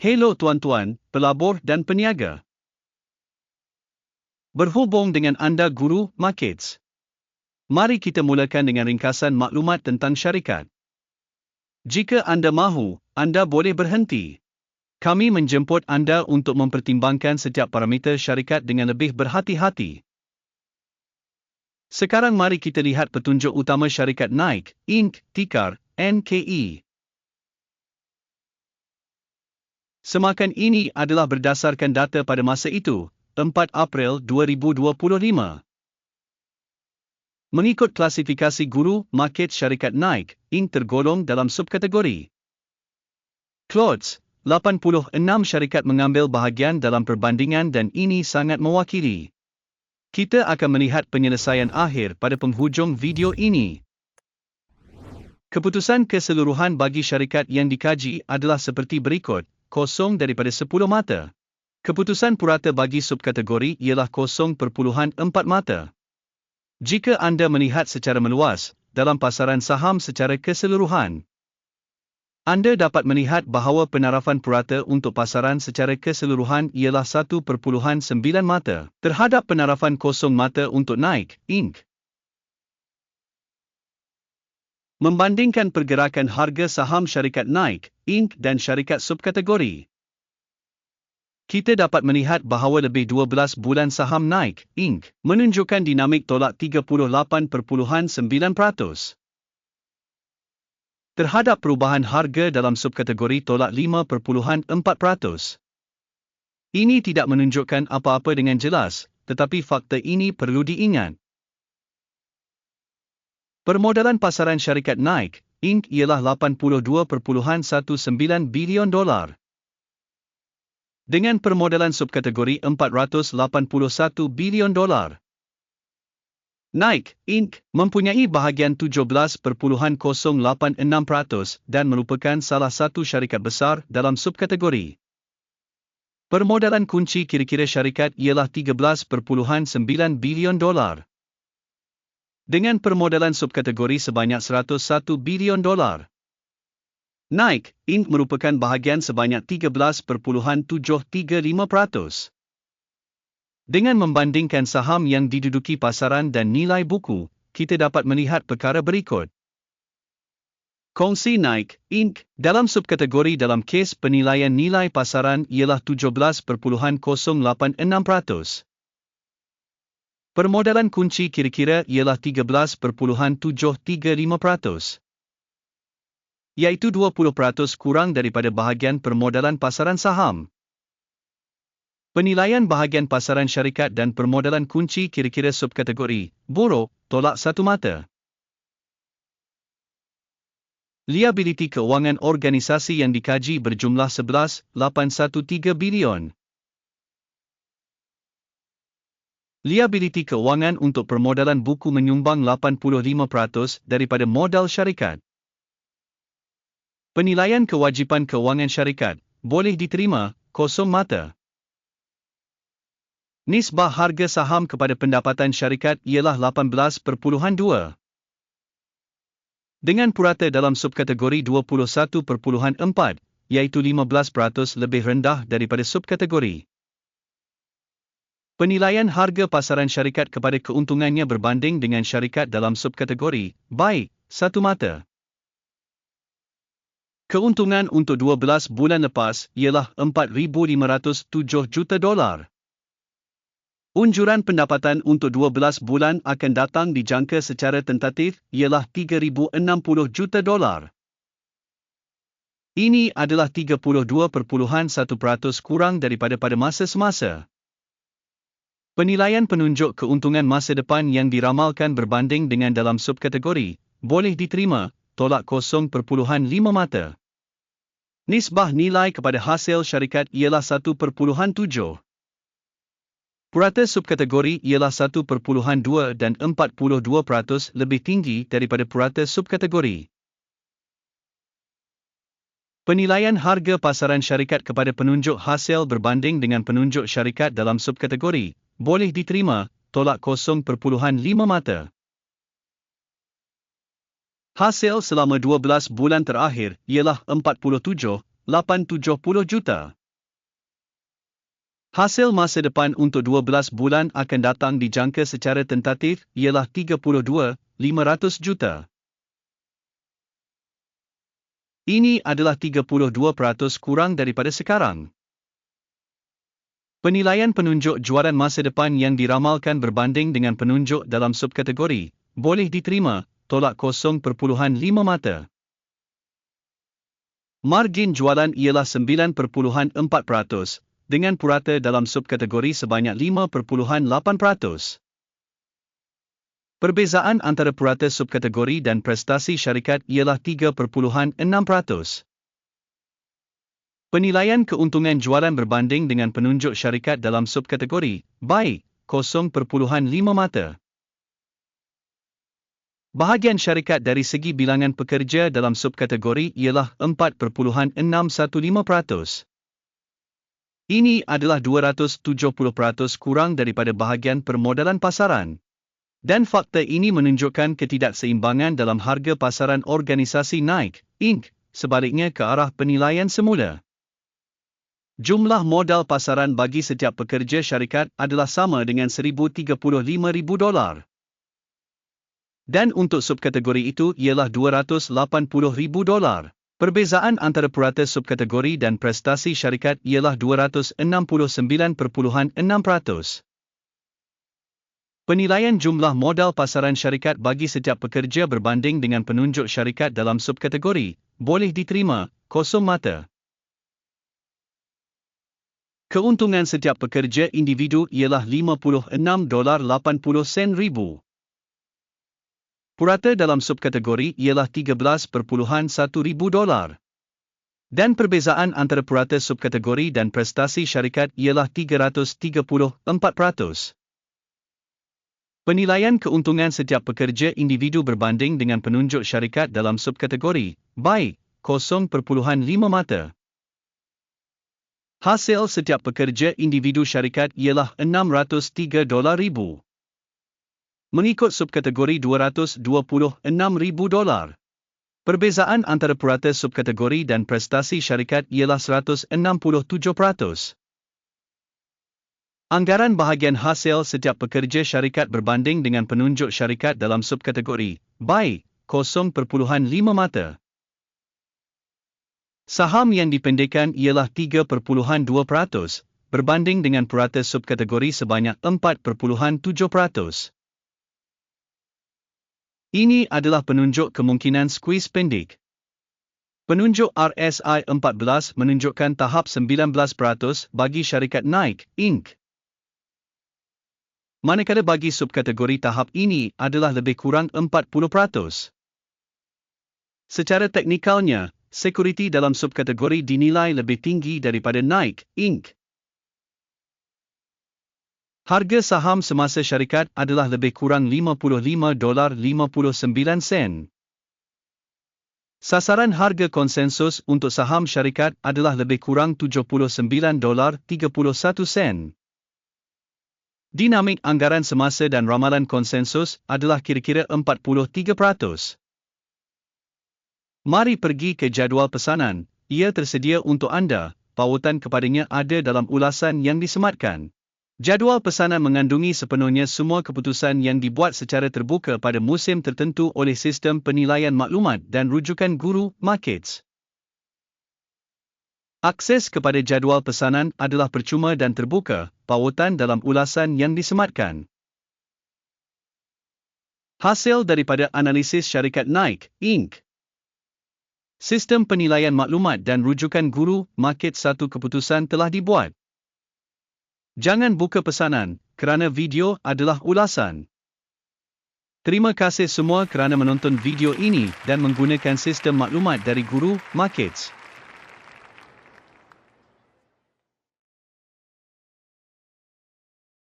Hello tuan-tuan, pelabur dan peniaga. Berhubung dengan anda guru markets. Mari kita mulakan dengan ringkasan maklumat tentang syarikat. Jika anda mahu, anda boleh berhenti. Kami menjemput anda untuk mempertimbangkan setiap parameter syarikat dengan lebih berhati-hati. Sekarang mari kita lihat petunjuk utama syarikat Nike, Inc., tikar, NKE. Semakan ini adalah berdasarkan data pada masa itu, 4 April 2025. Mengikut klasifikasi guru, market syarikat Nike, Inc. tergolong dalam subkategori. Clothes, 86 syarikat mengambil bahagian dalam perbandingan dan ini sangat mewakili. Kita akan melihat penyelesaian akhir pada penghujung video ini. Keputusan keseluruhan bagi syarikat yang dikaji adalah seperti berikut kosong daripada 10 mata. Keputusan purata bagi subkategori ialah 0.4 mata. Jika anda melihat secara meluas, dalam pasaran saham secara keseluruhan, anda dapat melihat bahawa penarafan purata untuk pasaran secara keseluruhan ialah 1.9 mata terhadap penarafan kosong mata untuk Nike, Inc. Membandingkan pergerakan harga saham syarikat Nike, Inc. dan syarikat subkategori. Kita dapat melihat bahawa lebih 12 bulan saham Nike, Inc. menunjukkan dinamik tolak 38.9%. Terhadap perubahan harga dalam subkategori tolak 5.4%. Ini tidak menunjukkan apa-apa dengan jelas, tetapi fakta ini perlu diingat. Permodalan pasaran syarikat Nike, Inc. ialah 82.19 bilion dolar. Dengan permodalan subkategori 481 bilion dolar. Nike, Inc. mempunyai bahagian 17.086% dan merupakan salah satu syarikat besar dalam subkategori. Permodalan kunci kira-kira syarikat ialah 13.9 bilion dolar dengan permodalan subkategori sebanyak 101 bilion dolar. Nike, Inc. merupakan bahagian sebanyak 13.735%. Dengan membandingkan saham yang diduduki pasaran dan nilai buku, kita dapat melihat perkara berikut. Kongsi Nike, Inc. dalam subkategori dalam kes penilaian nilai pasaran ialah 17.086%. Permodalan kunci kira-kira ialah 13.735%. Iaitu 20% kurang daripada bahagian permodalan pasaran saham. Penilaian bahagian pasaran syarikat dan permodalan kunci kira-kira subkategori, buruk, tolak satu mata. Liability keuangan organisasi yang dikaji berjumlah 11.813 bilion. Liability keuangan untuk permodalan buku menyumbang 85% daripada modal syarikat. Penilaian kewajipan keuangan syarikat boleh diterima kosong mata. Nisbah harga saham kepada pendapatan syarikat ialah 18.2. Dengan purata dalam subkategori 21.4, iaitu 15% lebih rendah daripada subkategori. Penilaian harga pasaran syarikat kepada keuntungannya berbanding dengan syarikat dalam subkategori, baik, satu mata. Keuntungan untuk 12 bulan lepas ialah 4,507 juta dolar. Unjuran pendapatan untuk 12 bulan akan datang dijangka secara tentatif ialah 3,060 juta dolar. Ini adalah 32.1% kurang daripada pada masa semasa. Penilaian penunjuk keuntungan masa depan yang diramalkan berbanding dengan dalam subkategori, boleh diterima, tolak 0.5 mata. Nisbah nilai kepada hasil syarikat ialah 1.7. Purata subkategori ialah 1.2 dan 42% lebih tinggi daripada purata subkategori. Penilaian harga pasaran syarikat kepada penunjuk hasil berbanding dengan penunjuk syarikat dalam subkategori, boleh diterima, tolak 0.5 mata. Hasil selama 12 bulan terakhir ialah 47.9%. 870 juta. Hasil masa depan untuk 12 bulan akan datang dijangka secara tentatif ialah 32,500 juta. Ini adalah 32% kurang daripada sekarang. Penilaian penunjuk jualan masa depan yang diramalkan berbanding dengan penunjuk dalam subkategori boleh diterima tolak 0.5 mata. Margin jualan ialah 9.4% dengan purata dalam subkategori sebanyak 5.8%. Perbezaan antara purata subkategori dan prestasi syarikat ialah 3.6%. Penilaian keuntungan jualan berbanding dengan penunjuk syarikat dalam subkategori, baik, 0.5 mata. Bahagian syarikat dari segi bilangan pekerja dalam subkategori ialah 4.615%. Ini adalah 270% kurang daripada bahagian permodalan pasaran. Dan fakta ini menunjukkan ketidakseimbangan dalam harga pasaran organisasi Nike, Inc. sebaliknya ke arah penilaian semula. Jumlah modal pasaran bagi setiap pekerja syarikat adalah sama dengan 1,035,000 dolar. Dan untuk subkategori itu ialah 280,000 dolar. Perbezaan antara purata subkategori dan prestasi syarikat ialah 269.6%. Penilaian jumlah modal pasaran syarikat bagi setiap pekerja berbanding dengan penunjuk syarikat dalam subkategori boleh diterima kosong mata. Keuntungan setiap pekerja individu ialah 56 dolar 80 sen ribu. Purata dalam subkategori ialah 13.1 ribu dolar. Dan perbezaan antara purata subkategori dan prestasi syarikat ialah 334%. Penilaian keuntungan setiap pekerja individu berbanding dengan penunjuk syarikat dalam subkategori, baik, 0.5 mata. Hasil setiap pekerja individu syarikat ialah 603 dolar ribu mengikut subkategori 226,000 dolar. Perbezaan antara purata subkategori dan prestasi syarikat ialah 167%. Anggaran bahagian hasil setiap pekerja syarikat berbanding dengan penunjuk syarikat dalam subkategori, baik, 0.5 mata. Saham yang dipendekkan ialah 3.2%, berbanding dengan purata subkategori sebanyak 4.7%. Ini adalah penunjuk kemungkinan squeeze pendek. Penunjuk RSI 14 menunjukkan tahap 19% bagi syarikat Nike, Inc. Manakala bagi subkategori tahap ini adalah lebih kurang 40%. Secara teknikalnya, sekuriti dalam subkategori dinilai lebih tinggi daripada Nike, Inc. Harga saham semasa syarikat adalah lebih kurang 55 dolar 59 sen. Sasaran harga konsensus untuk saham syarikat adalah lebih kurang 79 dolar 31 sen. Dinamik anggaran semasa dan ramalan konsensus adalah kira-kira 43%. Mari pergi ke jadual pesanan. Ia tersedia untuk anda. Pautan kepadanya ada dalam ulasan yang disematkan. Jadual pesanan mengandungi sepenuhnya semua keputusan yang dibuat secara terbuka pada musim tertentu oleh sistem penilaian maklumat dan rujukan guru markets. Akses kepada jadual pesanan adalah percuma dan terbuka, pautan dalam ulasan yang disematkan. Hasil daripada analisis syarikat Nike, Inc. Sistem penilaian maklumat dan rujukan guru market satu keputusan telah dibuat. Jangan buka pesanan, kerana video adalah ulasan. Terima kasih semua kerana menonton video ini dan menggunakan sistem maklumat dari Guru Markets.